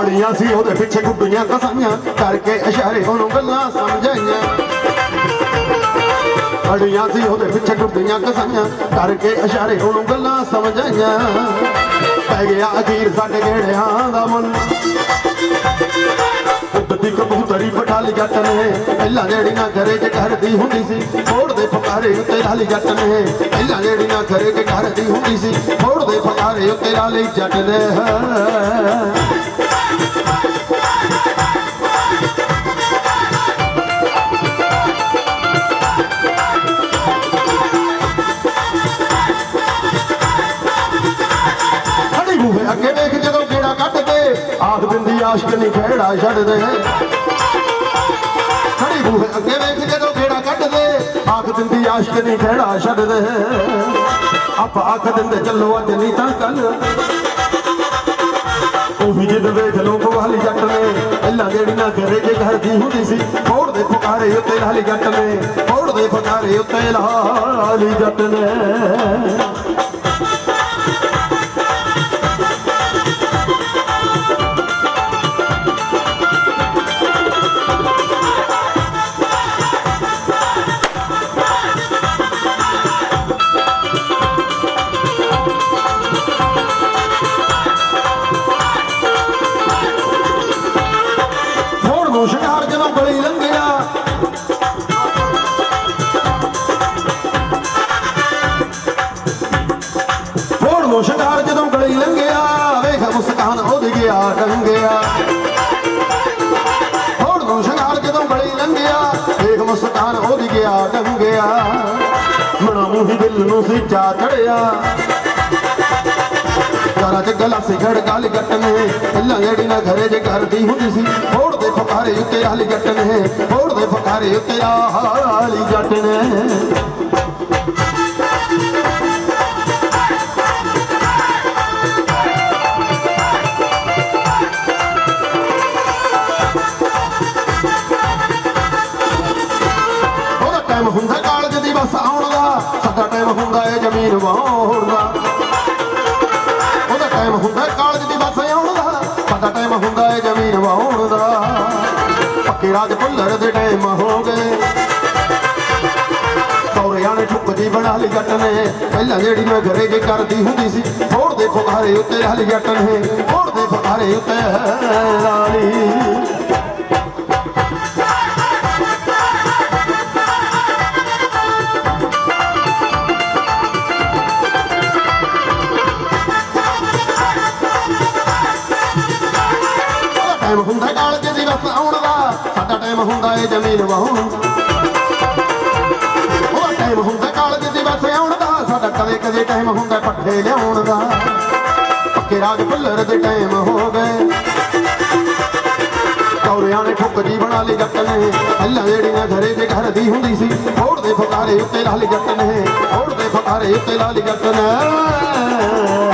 ਅੜੀਆਂ ਸੀ, ਉਹਦੇ ਪਿੱਛੇ ਗੁੱਡੀਆਂ ਕਸਾਈਆਂ। ਕਰਕੇ ਇਸ਼ਾਰੇ ਉਹਨੂੰ ਗੱਲਾਂ ਸਮਝਾਈਆਂ। ਅੜੀਆਂ ਸੀ, ਉਹਦੇ ਪਿੱਛੇ ਗੁੱਡੀਆਂ ਕਸਾਈਆਂ। ਕਰਕੇ ਇਸ਼ਾਰੇ ਉਹਨੂੰ ਗੱਲਾਂ ਸਮਝਾਈਆਂ। ਪੈ ਗਿਆ ਅਖੀਰ ਸਾਡੇ ਗੇੜਿਆਂ ਦਾ ਮਨ ਉੱਡਦੀ ਕਬੂਤਰੀ ਪਟਾਲੀ ਜੱਟ ਨੇ, ਪਹਿਲਾਂ ਜਿਹੜੀਆਂ ਨਾ ਘਰੇ ਚ ਕਰਦੀ ਹੁੰਦੀ ਸੀ ਮੋੜਦੇ ਫਕਾਰੇ ਉੱਤੇ ਲਾਲੀ ਜੱਟ ਨੇ। ਪਹਿਲਾਂ ਜਿਹੜੀ ਨਾ ਘਰੇ ਚ ਕਰਦੀ ਹੁੰਦੀ ਸੀ ਮੋੜਦੇ ਫਕਾਰੇ ਉੱਤੇ ਲਾਲੀ ਜੱਟ ਨੇ। ਬੂਹੇ ਅੱਗੇ ਵੇਖ ਜਦੋਂ ਗੇੜਾ ਕੱਢਦੇ ਆਖ ਦਿੰਦੀ ਆਸ਼ਕ ਨਹੀਂ ਖੇੜਾ ਛੱਡਦੇ ਖੜੀ ਬੂਹੇ ਅੱਗੇ ਵੇਖ ਜਦੋਂ ਗੇੜਾ ਕੱਢਦੇ ਆਖ ਦਿੰਦੀ ਆਸ਼ਕ ਨਹੀਂ ਖੇੜਾ ਛੱਡਦੇ ਆਪਾਂ ਆਖ ਦਿੰਦੇ ਚੱਲੋ ਅੱਜ ਨਹੀਂ ਤਾਂ ਕੱਲ ਉਹ ਵੀ ਜਿੱਦ ਵੇਖ ਲੋ ਬਵਾਲੀ ਜੱਟ ਨੇ। ਪਹਿਲਾਂ ਜਿਹੜੀ ਨਾ ਕਰੇ ਜੇ ਘਰ ਦੀ ਹੁੰਦੀ ਸੀ, ਫੋੜ ਦੇ ਫੁਕਾਰੇ ਉੱਤੇ ਲਾਲੀ ਜੱਟ ਨੇ। ਮੋੜ ਦੇ ਫੁਕਾਰੇ ਉੱਤੇ ਲਾਲੀ ਜੱਟ ਨੇ। ਮੁਸਕਾਨ ਉਹਦੀ ਗਿਆ ਨੂੰ ਸ਼ਿਕਾਰ ਜਦੋਂ ਗਲੀ ਲੰਘਿਆ ਵੇਖ ਮੁਸਕਾਨ ਉਹਦੀ ਗਿਆ ਟੰਗਿਆ ਮਣਾ ਮੂੰਹ ਦਿਲ ਨੂੰ ਸੀ ਚੜਿਆ। ਯਾਰਾ ਚ ਗਲਾ ਸਿਖੜ ਗਲ ਗੱਟ ਪਹਿਲਾਂ ਜਿਹੜੀ ਨਾ ਘਰੇ ਚ ਕਰਦੀ ਹੁੰਦੀ ਸੀ। ਮੋੜ ਦੇ ਫਕਾਰੇ ਉੱਤੇ ਹਾਲੀ ਜੱਟ ਹੋੜ ਦੇ ਫਕਾਰੇ ਉੱਤੇ ਹਾਲੀ ਜੱਟ ਟਾਈਮ ਹੁੰਦਾ ਕਾਲਜ ਦੀ ਬੱਸ ਆਉਣ ਦਾ ਸਾਡਾ ਟਾਈਮ ਹੁੰਦਾ ਏ ਜ਼ਮੀਨ ਵਾਹੁਣ ਦਾ। ਉਹਦਾ ਟਾਈਮ ਹੁੰਦਾ ਕਾਲਜ ਦੀ ਬੱਸ ਆਉਣ ਦਾ ਸਾਡਾ ਟਾਈਮ ਹੁੰਦਾ ਏ ਜ਼ਮੀਨ ਵਾਹੁਣ ਦਾ। ਪੱਕੇ ਰਾਜ ਭੁੱਲਰ ਦੇ ਟਾਈਮ ਹੋ ਗਏ। ਕੌਰਿਆਂ ਨੇ ਠੁੱਕ ਜੀ ਬਣਾ ਲਈ ਜੱਟ ਨੇ ਪਹਿਲਾਂ ਜਿਹੜੀ ਮੈਂ ਘਰੇ ਜੇ ਕਰਦੀ ਹੁੰਦੀ ਸੀ ਫੋੜ ਦੇ ਫੁਕਾਰੇ ਉੱਤੇ ਹਾਲੀ ਜੱਟ ਨੇ ਫੋੜ ਦੇ ਫੁਕਾਰੇ ਉੱਤੇ ਰਾਣੀ। ਟਾਈਮ ਹੁੰਦਾ ਕਾਲਜ ਦੀ ਬੱਸ ਆਉਣ ਦਾ, ਸਾਡਾ ਟਾਈਮ ਹੁੰਦਾ ਏ ਜ਼ਮੀਨ ਵਾਹੁਣ। ਉਹਦਾ ਟਾਈਮ ਹੁੰਦਾ ਕਾਲਜ ਦੀ ਬੱਸ ਆਉਣ ਦਾ, ਸਾਡਾ ਕਦੇ ਕਦੇ ਟਾਈਮ ਹੁੰਦਾ ਪੱਠੇ ਲਿਆਉਣ ਦਾ। ਪੱਕੇ ਰਾਜ ਭੁੱਲਰ ਦੇ ਟਾਈਮ ਹੋ ਗਏ। ਕੌਰਿਆਂ ਨੇ ਠੁੱਕ ਜੀ ਬਣਾ ਲਈ ਜੱਟ ਨੇ ਪਹਿਲਾਂ ਜਿਹੜੀਆਂ ਘਰੇ ਦੇ ਘਰ ਦੀ ਹੁੰਦੀ ਸੀ, ਫੋੜ ਦੇ ਫੁਕਾਰੇ ਉੱਤੇ ਲਾਲੀ ਜੱਟ ਨੇ, ਫੋੜ ਦੇ ਫੁਕਾਰੇ ਉੱਤੇ ਲਾਲੀ ਜੱਟ ਨੇ।